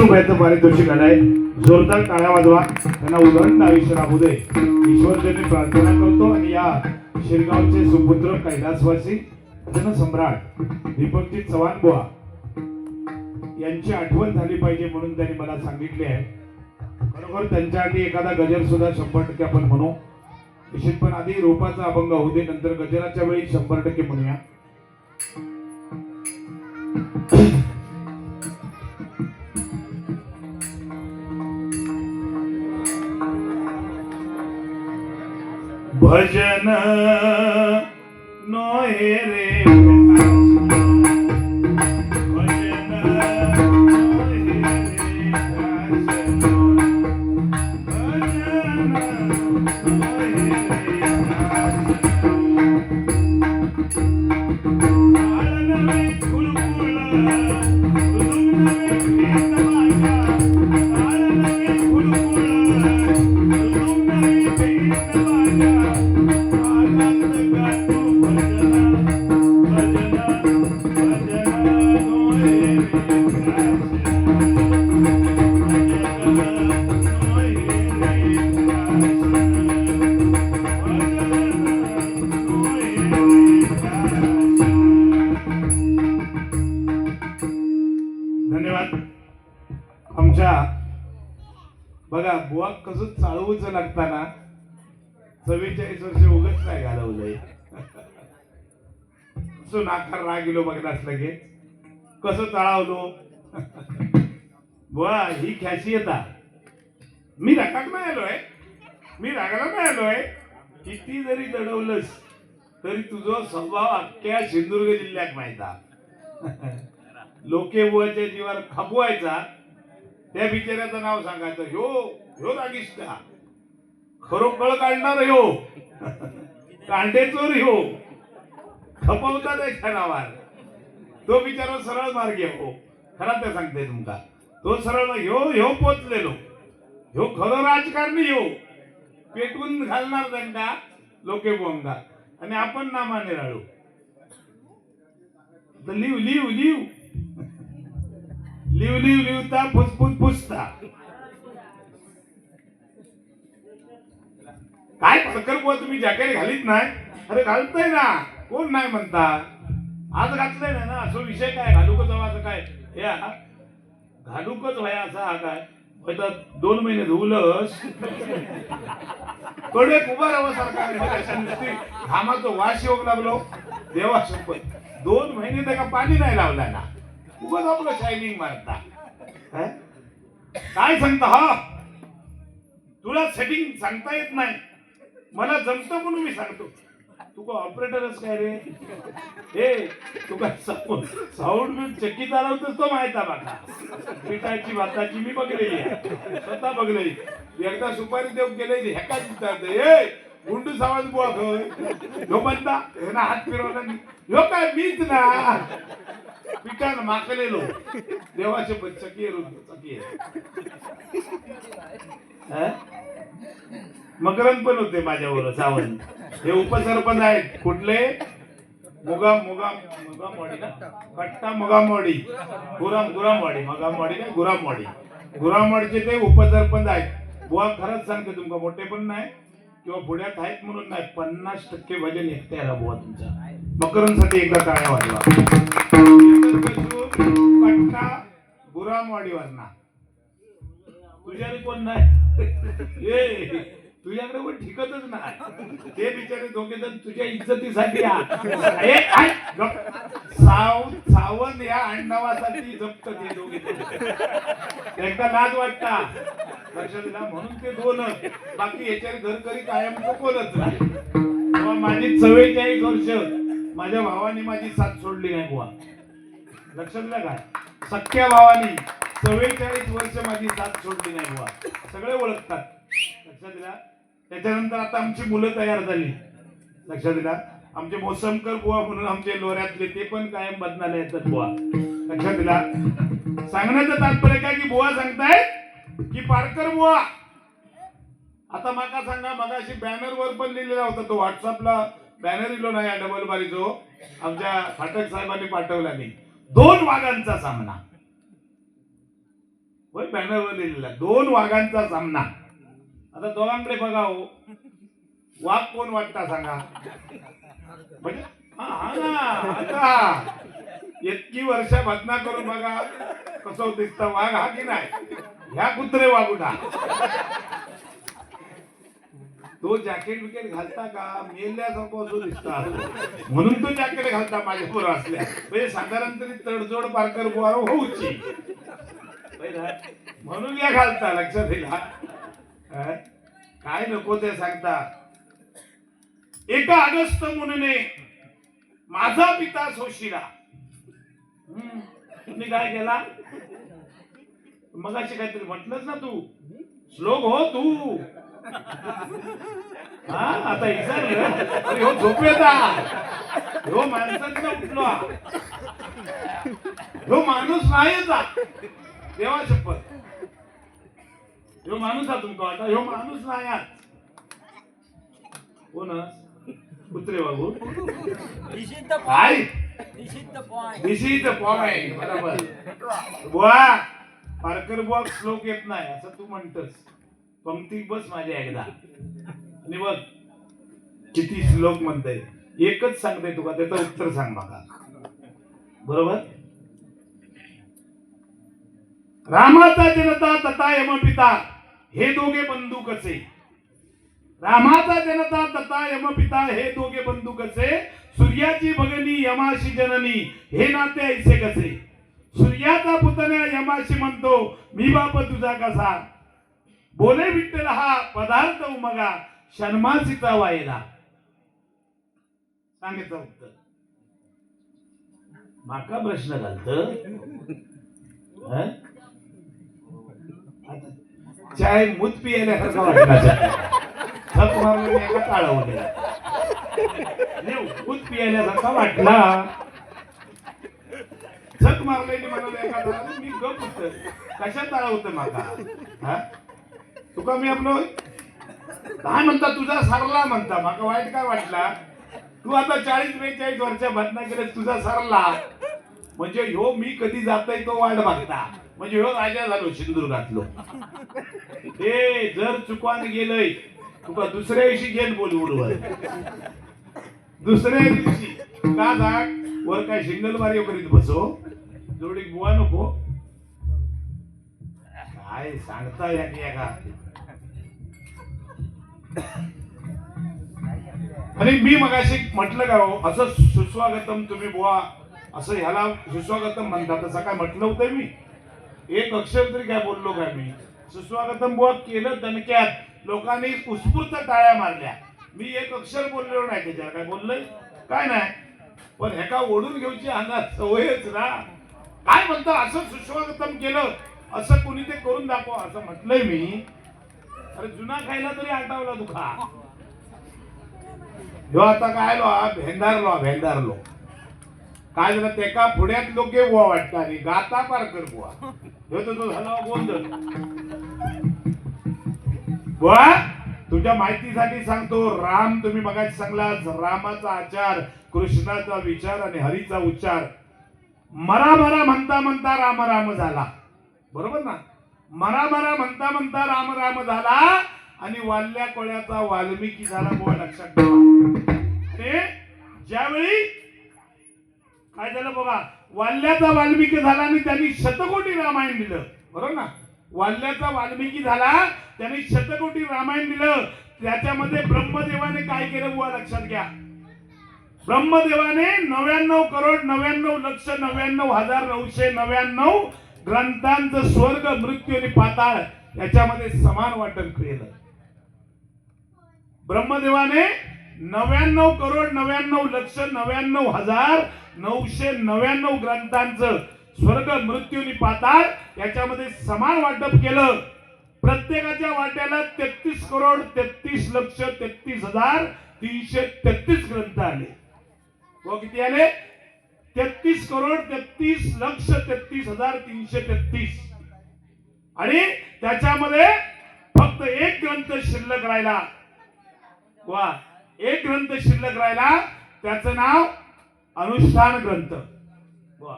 रुपयाचं पारितोषिक आलंय जोरदार टाळ्या वाजवा. त्यांना उदंड आयुष्य राहू दे. ईश्वरचरणी प्रार्थना करतो आणि या शिरगावचे सुपुत्र कैलासवासी जनसम्राट दीपकजी चव्हाण बुवा यांची आठवण झाली पाहिजे म्हणून त्यांनी मला सांगितले आहे. खरोखर त्यांच्यासाठी एखादा गजर सुद्धा शंभर टक्के आपण म्हणू. निश्चित पण आधी रोपाचा अभंग होऊ दे नंतर गजराच्या वेळी शंभर टक्के म्हणूया. भजन नोहे रे धन्यवाद. आमच्या बघा बुवा कसं चालवूच लागताना चव्वेचाळीस वर्ष उगच काय घालवलंय. कसं नाकार राग गेलो बघण्यास लगेच कसं चाळवलो बुवा ही ख्याशी येता मी रागात नाही आलोय. मी रागाला नाही आलोय. किती जरी दडवलंस तरी तुझा स्वभाव अख्ख्या सिंधुदुर्ग जिल्ह्यात माहिता लोके बुवाच्या जीवावर खपवायचा त्या बिचाऱ्याचं नाव सांगायचं ह्यो ह्यो रागिष्टा. खरोखळ काढणार ह्यो. कांडे चोर ह्यो. खपवता त्याच्या नावावर. तो बिचारा सरळ मार्ग हो. खरा ते सांगते तुमका. तो सरळ ह्यो ह्यो पोचलेलो. ह्यो खरं राजकारणी ह्यो. पेटवून घालणार त्यांना लोके बोंगा आणि आपण नामाने राळू तर लिव लिव लिव लिव लिव लिवता फुसफुस फुसता काय फकर बुवा तुम्ही जॅकेट घालीत नाही? अरे घालतय ना. कोण नाही म्हणता? आज घातलंय ना ना. असं विषय काय? घालूकच हवा असं काय? हे घालूकच व्हाया असा हा काय? आता दोन महिने धुवलंस. कडे उभा राहासारखा आहे. मग घामाचं वास येऊ लागलो. देवा शपथ दोन महिने त्याला पाणी नाही लावला ना. उगाच आपलं शायनिंग मारता. हं? काय सांगता हा? तुला सेटिंग सांगता येत नाही. मला जमतं म्हणून मी सांगतो. तुका ऑपरेटरच काय रे? हे तुका साऊंड बिल चक्की चालवतोस तो माहीत आहे बघा पिठाची भाताची मी बघलेली आहे. स्वतः बघलेली. एकदा सुपारी देऊ गेले ह्याका विचारते ए गुंडू सावंत बुवा खय ह्यो म्हणता हे हात फिरवला नाही. ह्यो काय मीच ना. पिठान माकलेलो देवाचे पण चकी चकी मकरंद पण होते माझ्यावर सावंत. हे उपसरपंच आहेत. कुठले? मुगा मुगा मुगामवाडी ना? कट्टा मुगामवाडी. गुराम गुरामवाडी. मगामवाडी ना गुरामवाडी. गुरामवाडीचे ते उपसरपंच आहेत. बुवा खरंच सांगते तुमका मोठे पण नाही किंवा पुण्यात आहेत म्हणून नाही. पन्नास टक्के भजन एकटे आहे बुवा तुमचा. मकरंदसाठी एकदा टाळ्या वाजवा. कट्टा गुरामवाडीवर तुझ्याकडे कोण नाही? ए तुझ्याकडे पण ठिकतच नाही. ते बिचारे दोघे जण तुझ्या इज्जतीसाठी आ. साव सावंत या अण्णावासाठी जप्त ते दोघे. जण. एकदा लाज वाटता. लक्षात दिला म्हणून ते दोनच बाकी याच्यावर घर करी कायम कोणच नाही माझी चव्वेचाळीस वर्ष. माझ्या भावाने माझी साथ सोडली नाही बुवा. लक्षात दिलं काय सख्या भावानी चव्वेचाळीस वर्ष माझी साथ सोडली नाही बुवा. सगळे ओळखतात. लक्षात दिला? त्याच्यानंतर आता आमची मुलं तयार झाली. लक्षात दिला? आमचे मोसमकर बुवा म्हणून आमचे लोऱ्यातले ते पण कायम बदनाला येतात बुवा. लक्षात दिला? सांगण्याचं तात्पर्य काय की बुवा सांगताय की पारकर बुवा आता माका सांगा मगाशी बॅनर वर पण लिहिलेला होता तो व्हॉट्सअपला बॅनर इलो नाही डबल बारीचो. आमच्या फाटक साहेबांनी पाठवला नाही. दोन वाघांचा सामना. होय बॅनरवर लिहिलेला दोन वाघांचा सामना. आता दोघांकडे बघा हो. वाघ कोण वाटता सांगा? म्हणजे हा ना इतकी वर्ष भजना करून बघा कसं दिसतं वाघ हा की नाही? ह्या कुत्रे वागुटा तो जॅकेट बिकेट घालता का? मेल्यासारखा असं दिसता. म्हणून तो जॅकेट घालता माझ्या बरोबर असल्या म्हणजे साधारण तरी तडजोड पारकर बुवा हो, होऊची. म्हणून या घालता लक्षात येईल हा? काय नको ते सांगता. एका अगस्त मुनीने माझा पिता सोशिरा. हम्म. तुम्ही काय केला? मगाशी काहीतरी म्हटलंच ना तू? श्लोक हो तू. हा आता हो हो माणसाचा उठलो हा. माणूस नाहीच हा. देवा शपथ ह्यो माणूस हा तुमका ह्यो माणूस नाही हा. कोणच कुत्रे बाबू This is the point. This is the point. This is the point बरोबर बुवा पारकर बुवा श्लोक येत नाही असं तू म्हणतस पंक्ती बस माझ्या एकदा. आणि बघ किती श्लोक म्हणते एकच सांगते तुका त्याचं उत्तर सांग मला बरोबर? रामाचा जनता तथा यमपिता हे दोघे बंधू कसे? रामाचा जनता तथा यमपिता हे दोघे बंधू कसे? सूर्याची भगनी यमाशी जननी हे नाते ऐसे कसे? सूर्याचा पुतण्या यमाशी म्हणतो मी बाप तुझा कसा? बोले विठ्ठल हा पदार्थ उमगा शन्मासीचा वायला सांगितलं उत्तर. माका प्रश्न घालत. चाय मूत पियाल्यासारखा वाटला थक एका काळावलेला मूत पियाल्यासारखा वाटला. झक मारलेली म्हणाले एका मी गप होत. कशा ताळा होत माका? हा? तुका मी आपलं काय म्हणता? तुझा सरला म्हणता. माका वाईट काय वाटला? तू आता चाळीस बेचाळीस वर्षा भजना केले तुझा सरला. म्हणजे ह्यो मी कधी जातोय तो वाट बघता. म्हणजे ह्यो राजा झालो सिंधुदुर्गातलो ते हे जर चुकवान गेलय तुका दुसऱ्या दिवशी गेल बोल दुसऱ्या दिवशी. का जाग वर काय सिंगल मारी करीत बसो? जोडी बुवा नको. काय सांगता या की का? आणि मी मगाशी म्हटलं का हो असं सुस्वागतम तुम्ही बुवा असं ह्याला सुस्वागतम म्हणतात तसं काय म्हटलं होतं मी? एक अक्षर तरी काय बोललो काय मी? सुस्वागतम बुवा केलं दणक्यात लोकांनी उत्स्फूर्त टाळ्या मारल्या. मी एक अक्षर बोललो नाही त्याच्यावर काय बोललोय? काय नाही. पण ह्याका ओढून घेऊची अंगात सवयच ना. काय म्हणतो असं सुस्वागतम केलं असं कोणी ते करून दाखवा असं म्हटलंय मी. अरे जुना खायला तरी आटावला दुखा. ह्यो आता काय लो हा भेंदारलो हा, भेंदारलो काय झालं तेका पुण्यात लोके बुवा वाटतं आणि गाता पारकर बुवा. ह्यो तर तो झाला गोंधळ. बुवा तुझ्या माहितीसाठी सांगतो राम तुम्ही मगाशी सांगलाच रामाचा आचार कृष्णाचा विचार आणि हरीचा उच्चार. मरा मरा म्हणता म्हणता राम राम झाला. बरोबर ना? मरा मरा म्हणता म्हणता राम राम झाला आणि वाल्ल्या कोळ्याचा वाल्मिकी झाला बुवा लक्षात ठेवा. ते ज्यावेळी काय झालं बघा? वाल्ल्याचा वाल्मिकी झाला आणि त्यांनी शतकोटी रामायण दिलं. बरोबर ना? वाल्ल्याचा वाल्मिकी झाला त्यांनी शतकोटी रामायण दिलं. त्याच्यामध्ये ब्रह्मदेवाने काय केलं बुवा लक्षात घ्या. ब्रह्मदेवाने नव्याण्णव करोड नव्याण्णव लक्ष नव्याण्णव हजार नऊशे नव्याण्णव ग्रंथांचं स्वर्ग मृत्यू आणि पाताळ याच्यामध्ये समान वाटण केलं. ब्रह्मदेवाने नव्याण्णव करोड नव्याण्णव लक्ष नव्याण्णव हजार नऊशे नव्याण्णव ग्रंथांचं स्वर्ग मृत्यू आणि पाताळ याच्यामध्ये समान वाटप केलं. प्रत्येकाच्या वाट्याला तेहतीस करोड तेहतीस लक्ष तेहतीस हजार तीनशे तेहतीस ग्रंथ आले. व किती आले? तेहतीस करोड तेहतीस लक्ष तेहतीस हजार तीनशे तेहतीस. आणि त्याच्यामध्ये फक्त एक ग्रंथ शिल्लक राहिला. वा एक ग्रंथ शिल्लक राहिला. त्याचं नाव अनुष्ठान ग्रंथ. वा.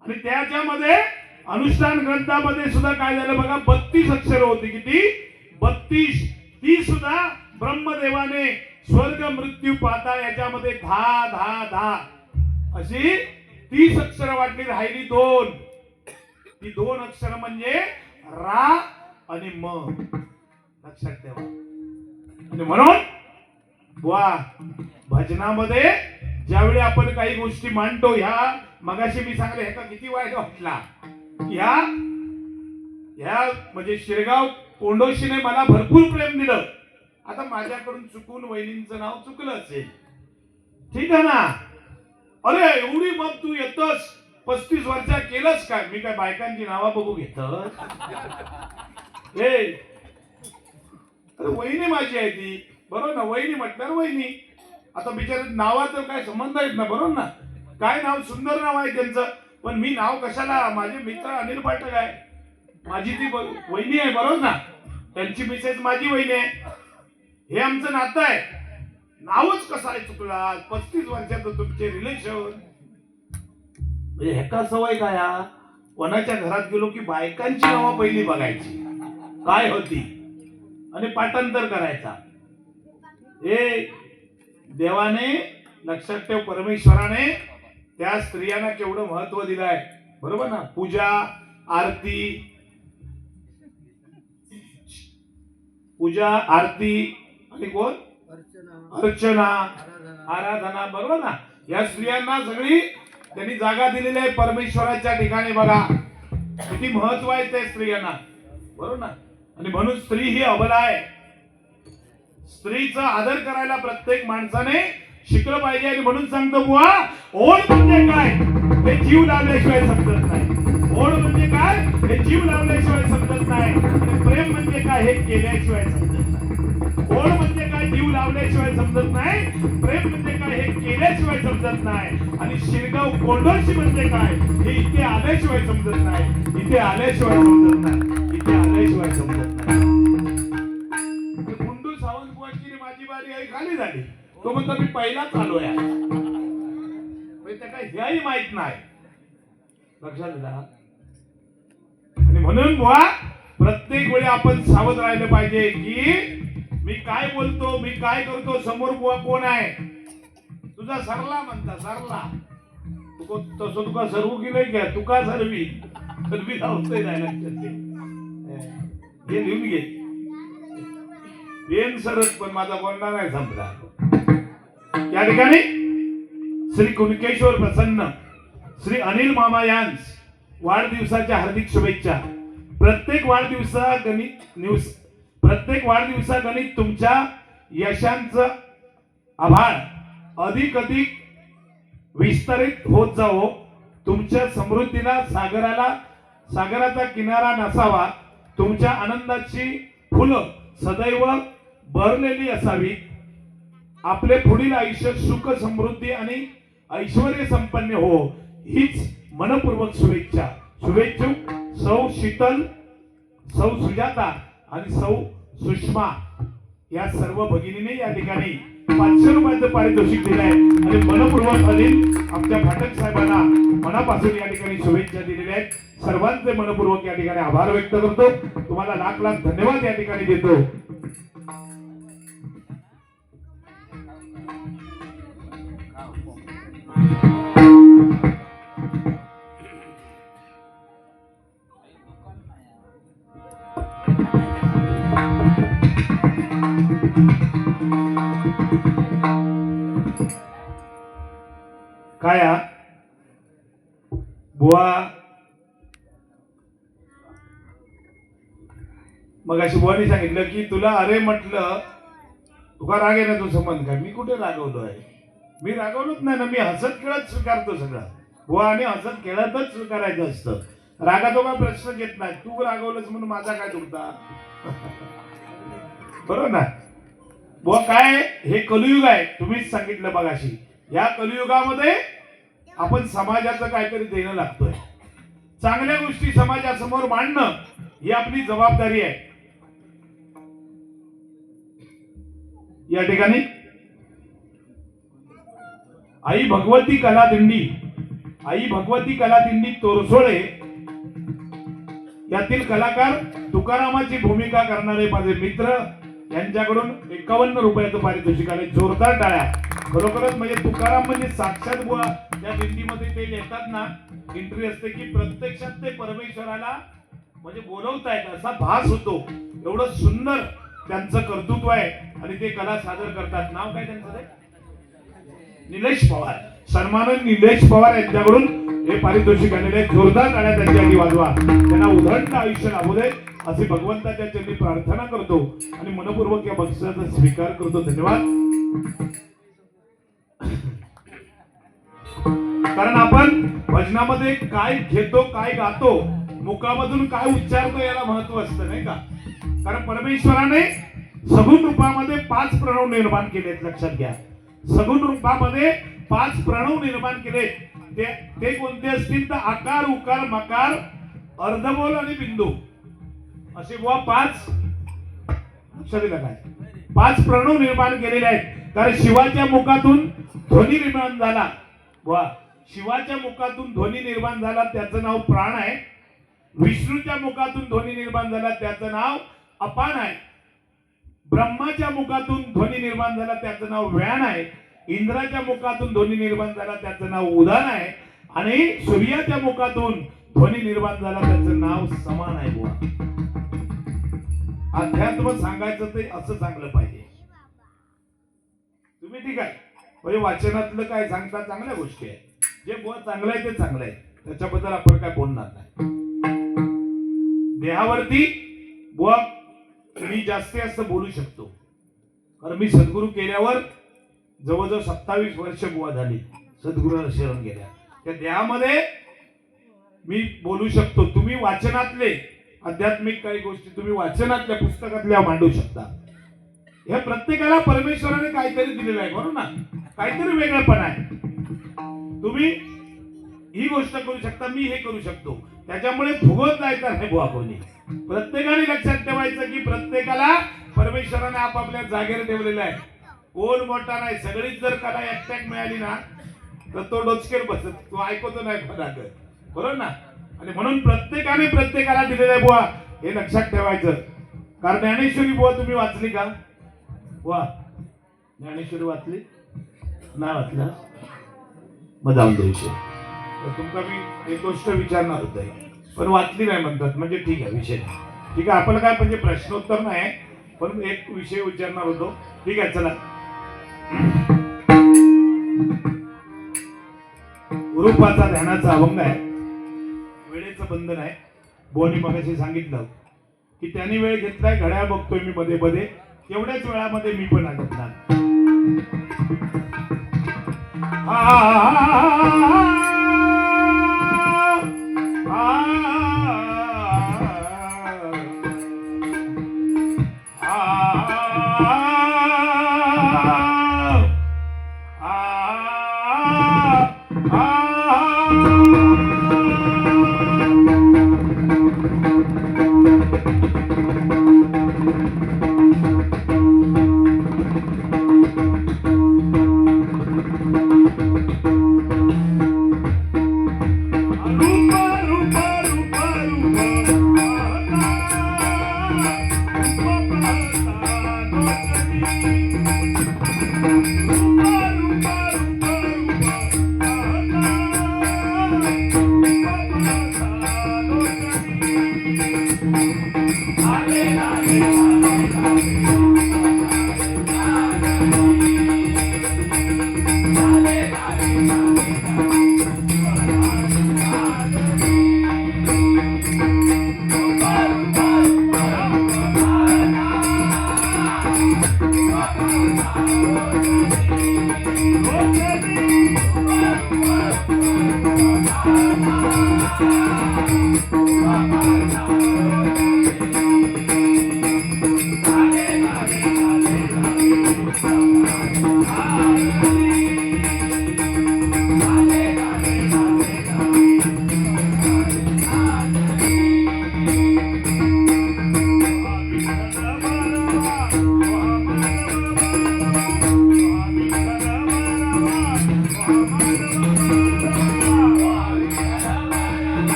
आणि त्याच्यामध्ये अनुष्ठान ग्रंथामध्ये सुद्धा काय झालं बघा बत्तीस अक्षर होती किती? बत्तीस. ती सुद्धा ब्रह्मदेवाने स्वर्ग मृत्यू पाहता याच्यामध्ये दहा दहा दहा. अशी तीस अक्षर वाटली राहिली दोन. ती दोन अक्षर म्हणजे रा आणि म. लक्षात ठेवा. आणि म्हणून वा भजनामध्ये ज्यावेळी आपण काही गोष्टी मांडतो ह्या मगाशी मी सांगले ह्याचा किती वाईट वाटला? ह्या ह्या म्हणजे शिरगाव कोंडोशीने मला भरपूर प्रेम दिलं. आता माझ्याकडून चुकून वहिनींचं नाव चुकलं असेल. ठीक आहे ना? अरे एवढी मग तू येतस. पस्तीस वर्षा केलंस काय? मी काय बायकांची नावा बघू घेत हे अरे वहिनी माझी आहे ती. बरोबर ना? वहिनी म्हटल्यावर वहिनी. आता बिचार नावाचं काय संबंध आहेत ना? बरोबर ना? काय नाव? सुंदर नाव आहे त्यांचं. पण मी नाव कशाला? माझे मित्र अनिल पाठक आहे. माझी ती वहिनी आहे बरोबर ना? त्यांची मिसेस माझी वहिनी आहे. हे आमचं नातं आहे. नावच कसं आहे चुकला पस्तीस वर्षाचं तुमचे रिलेशन म्हणजे ह्याका सवय काय हा कोणाच्या घरात गेलो की बायकांची नावं पहिली बघायची. काय होती? आणि पाठांतर करायचा. हे देवाने लक्षात ठेव परमेश्वराने त्या स्त्रियांना केवढं महत्त्व दिलंय. बरोबर ना? पूजा आरती. पूजा आरती आणि कोण? अर्चना आराधना. बरोबर ना? या स्त्रियांना सगळी त्यांनी जागा दिलेली आहे परमेश्वराच्या ठिकाणी बघा. किती महत्त्व आहे त्या स्त्रियांना. बरोबर ना? आणि म्हणून स्त्री ही अबला आहे. स्त्रीचा आदर करायला प्रत्येक माणसाने शिकलं पाहिजे आणि म्हणून सांगतो बुवा ओढ म्हणजे काय? हे जीव लावल्याशिवाय समजत नाही. ओढ म्हणजे काय? हे जीव लावल्याशिवाय समजत नाही. प्रेम म्हणजे काय? हे केल्याशिवाय समजत नाही. ओढ म्हणजे जीव लावल्याशिवाय समजत नाही. प्रेम म्हणजे काय हे केल्याशिवाय समजत नाही. आणि शिरगाव कोंडोशी म्हणजे काय हे इथे आल्याशिवाय समजत नाही. इथे आल्याशिवाय समजत नाही. इथे आल्याशिवाय समजत नाही. म्हणजे गुंडू सावंत माझी बारी आई खाली झाली. तो म्हणतो मी पहिलाच आलो या म्हणजे त्या काय ह्याही माहीत नाही. लक्षात घ्या आणि म्हणून बुवा प्रत्येक वेळी आपण सावध राहिलं पाहिजे की मी काय बोलतो मी काय करतो समोर कोण आहे? तुझा सरला म्हणता सरला. तुको तसं तुका सर्व की नाही घ्या? तुका सर्वी. सर्वी लावतोय नाही लक्षात हे लिहून घे. येन सरत पण माझा बोलणार नाही संपला. या ठिकाणी श्री कुणकेश्वर प्रसन्न श्री अनिल मामा यांस वाढदिवसाच्या हार्दिक शुभेच्छा. प्रत्येक वाढदिवसा गणित न्यूज प्रत्येक वाढदिवसागणित तुमच्या यशांचं आभार अधिक अधिक विस्तारित होत जावो. तुमच्या समृद्धीला सागराला सागराचा किनारा नसावा. तुमच्या आनंदाची फुलं सदैव भरलेली असावी. आपले पुढील आयुष्य सुख समृद्धी आणि ऐश्वर संपन्न हो हीच मनपूर्वक शुभेच्छा. शुभेच्छुक सौ शीतल सौ सुजाता आणि सौ सुषमा या सर्व भगिनीने या ठिकाणी पाचशे रुपयाचं पारितोषिक दिलं आहे. आणि मनपूर्वक अनिल आमच्या फाटक साहेबांना मनापासून या ठिकाणी शुभेच्छा दिलेल्या आहेत. सर्वांचे मनपूर्वक या ठिकाणी आभार व्यक्त करतो. तुम्हाला लाख लाख धन्यवाद या ठिकाणी देतो. काय हा? बुवा. मग अशी बुवानी सांगितलं की तुला अरे म्हटलं तुका राग ना तो संबंध काय? मी कुठे रागवलो आहे? मी रागवलोच नाही ना मी हसत खेळत स्वीकारतो सगळं. बुवा आणि हसत खेळतच स्वीकारायचं असतं. रागाचा काय प्रश्न घेत नाही. तू रागवलंच म्हणून माझा काय तुमचा? बरोबर ना? व काय? हे कलियुग आहे. तुम्हीच सांगितलं बघाशी या कलियुगामध्ये आपण समाजाचं काहीतरी देणं लागतोय. चांगल्या गोष्टी समाजासमोर मांडणं ही आपली जबाबदारी आहे. या ठिकाणी. आई भगवती कलादिंडी आई भगवती कलादिंडी तोरसोळे. यातील कलाकार तुकारामाची भूमिका करणारे माझे मित्र यांच्याकडून एकावन्न रुपयाचं पारितोषिक आले जोरदार टाळ्या. खरोखरच म्हणजे तुकाराम म्हणजे साक्षात बुवा त्या दिंडीमध्ये ते येतात ना एंट्री असते की प्रत्यक्षात ते परमेश्वराला म्हणजे बोलवतायत असा भास होतो. एवढं सुंदर त्यांचं कर्तृत्व आहे आणि ते कला सादर करतात. नाव काय त्यांचं ते? निलेश पवार. सन्मान निलेश पवार यांच्याकडून हे पारितोषिक आलेले आहे. जोरदार टाळ्या त्यांच्यासाठी वाजवा. त्यांना उधळतं आयुष्य लाभू दे. असे भगवंताच्या चरणी प्रार्थना करतो आणि मनपूर्वक या बक्षिसाचा स्वीकार करतो. धन्यवाद. कारण आपण भजनामध्ये काय घेतो काय गातो मुखामधून काय उच्चारतो याला महत्त्व असतं नाही का? कारण परमेश्वराने सगुण रूपामध्ये पाच प्रणव निर्माण केलेत लक्षात घ्या. सगुण रूपामध्ये पाच प्रणव निर्माण केले ते ते कोणते असतील? तर आकार उकार मकार अर्धबोल आणि बिंदू. असे बुवा पाच लक्षात काय पाच प्रणव निर्माण केलेले आहेत. कारण शिवाच्या मुखातून ध्वनी निर्माण झाला. वा शिवाच्या मुखातून ध्वनी निर्माण झाला त्याचं नाव प्राण आहे. विष्णूच्या मुखातून ध्वनी निर्माण झाला त्याचं नाव अपान आहे. ब्रह्माच्या मुखातून ध्वनी निर्माण झाला त्याचं नाव व्यान आहे. इंद्राच्या मुखातून ध्वनी निर्माण झाला त्याचं नाव उदान आहे. आणि सूर्याच्या मुखातून ध्वनी निर्माण झाला त्याचं नाव समान आहे बुवा. अध्यात्म सांगायचं ते असं चांगलं पाहिजे. तुम्ही ठीक आहे. म्हणजे वाचनातलं काय सांगता चांगल्या गोष्टी आहेत. जे चांगलं आहे ते चांगलं आहे. त्याच्याबद्दल आपण काय बोलणार नाही. देहावरती बुवा मी जास्तीत जास्त बोलू शकतो. कारण मी सद्गुरू केल्यावर जवळजवळ सत्तावीस वर्ष बुवा झाली. सद्गुरूला शरण गेल्या. त्या देहामध्ये मी बोलू शकतो. तुम्ही वाचनातले आध्यात्मिक काही गोष्टी तुम्ही वाचनातल्या पुस्तकातल्या मांडू शकता. हे प्रत्येकाला परमेश्वराने काहीतरी दिलेलं आहे बरोबर ना? काहीतरी वेगळेपण आहे. तुम्ही ही गोष्ट करू शकता मी हे करू शकतो. त्याच्यामुळे भुगत जायचं नाही बुवा कोणी. प्रत्येकाने लक्षात ठेवायचं की प्रत्येकाला परमेश्वराने आपापल्या जागेवर ठेवलेलं आहे. कोण मोठा नाही सगळीच जर कला एकट्याक मिळाली ना तर तो डोचकेर बसत तो ऐकतो नाही बरोबर ना? आणि म्हणून प्रत्येकाने प्रत्येकाला दिलेलं आहे बुवा हे लक्षात ठेवायचं. कारण ज्ञानेश्वरी बुवा तुम्ही वाचली का? बुवा ज्ञानेश्वरी वाचली? नाही वाचला. मग जाऊन द्यायचे. विषय तर तुमचा मी एक गोष्ट विचारणार होते. पण वाचली नाही म्हणतात म्हणजे ठीक आहे विषय ठीक आहे आपण काय म्हणजे प्रश्नोत्तर नाही पण एक विषय विचारणार होतो. ठीक आहे चला. रूपाचा ध्यानाचा अभंग आहे. बंधन आहे. बोनी मगाशी सांगितलं की त्यांनी वेळ घेतलाय घड्याळ बघतोय मी मध्ये मध्ये. एवढ्याच वेळामध्ये मी पण घेतला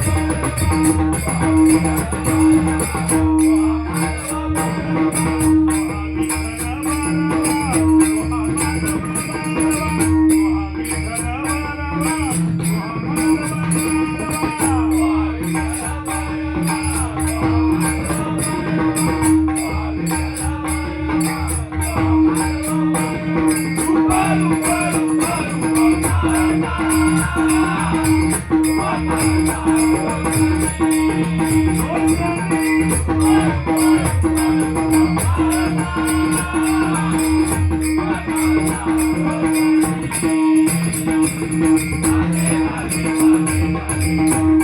Thank you. धन्यवाद धन्यवाद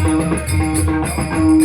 Thank you.